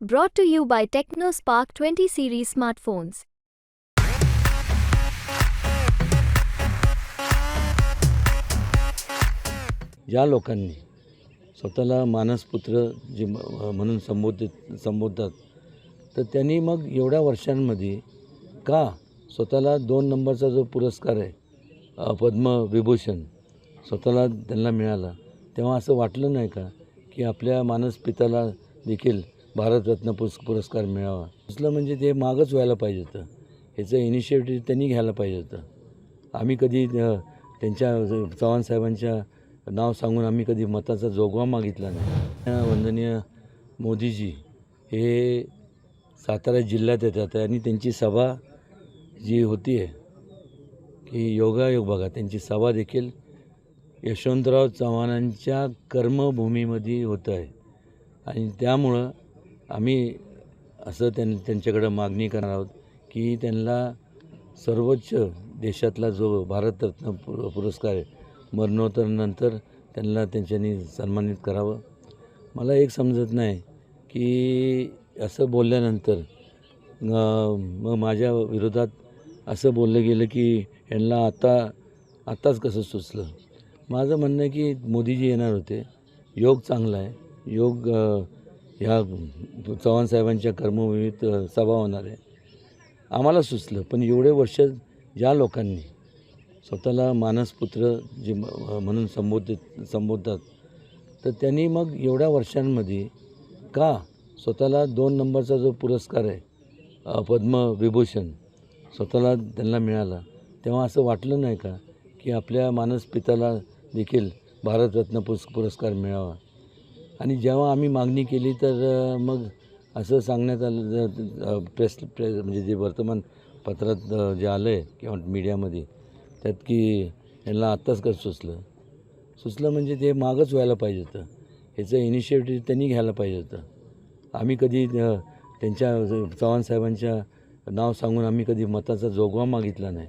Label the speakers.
Speaker 1: Brought to you by TechnoSpark 20 series smartphones.
Speaker 2: ज्या लोकांनी स्वतःला मानसपुत्र जे म- म्हणून संबोधित संबोधतात तर त्यांनी मग एवढ्या वर्षांमध्ये का स्वतःला दोन नंबरचा जो पुरस्कार आहे अ, पद्मविभूषण स्वतःला त्यांना मिळाला तेव्हा असं वाटलं नाही का की आपल्या मानसपित्याला देखील भारतरत्न पुरस् पुरस्कार मिळावा. दुसरं म्हणजे ते मागच व्हायला पाहिजे होतं. ह्याचं इनिशिएटिव्ह त्यांनी घ्यायला पाहिजे होतं. आम्ही कधी त्यांच्या चव्हाण साहेबांच्या नाव सांगून आम्ही कधी मताचा जोगवा मागितला नाही. वंदनीय मोदीजी हे सातारा जिल्ह्यात येतात आणि त्यांची सभा जी होती आहे की योगायोग बघा त्यांची सभा देखील यशवंतराव चव्हाणांच्या कर्मभूमीमध्ये होतं आहे. आणि त्यामुळं आम्ही असं त्यां त्यांच्याकडं मागणी करणार आहोत की त्यांना सर्वोच्च देशातला जो भारतरत्न पुर पुरस्कार आहे मरणोत्तरनंतर त्यांना त्यांच्यानी सन्मानित करावं. मला एक समजत नाही की असं बोलल्यानंतर मग माझ्या विरोधात असं बोललं गेलं की यांना आता आत्ताच कसं सुचलं? माझं म्हणणं आहे की मोदीजी येणार होते. योग चांगला आहे. योग ह्या चव्हाण साहेबांच्या कर्मभूमीत सभा होणार आहे. आम्हाला सुचलं पण एवढे वर्ष ज्या लोकांनी स्वतःला मानसपुत्र जे म्हणून संबोधित संबोधतात तर त्यांनी मग एवढ्या वर्षांमध्ये का स्वतःला दोन नंबरचा जो पुरस्कार आहे पद्मविभूषण स्वतःला त्यांना मिळाला तेव्हा असं वाटलं नाही का की आपल्या मानसपिताला देखील भारतरत्न पुरस् पुरस्कार मिळावा? आणि जेव्हा आम्ही मागणी केली तर मग असं सांगण्यात आलं प्रेस प्रेस म्हणजे जे वर्तमानपत्रात जे आलं आहे किंवा मीडियामध्ये त्यात की यांना आत्ताच कसं सुचलं? सुचलं म्हणजे ते मागच व्हायला पाहिजे होतं. ह्याचं इनिशिएटिव्ह त्यांनी घ्यायला पाहिजे होतं. आम्ही कधी त्यांच्या चव्हाण साहेबांच्या नाव सांगून आम्ही कधी मताचा जोगवा मागितला नाही.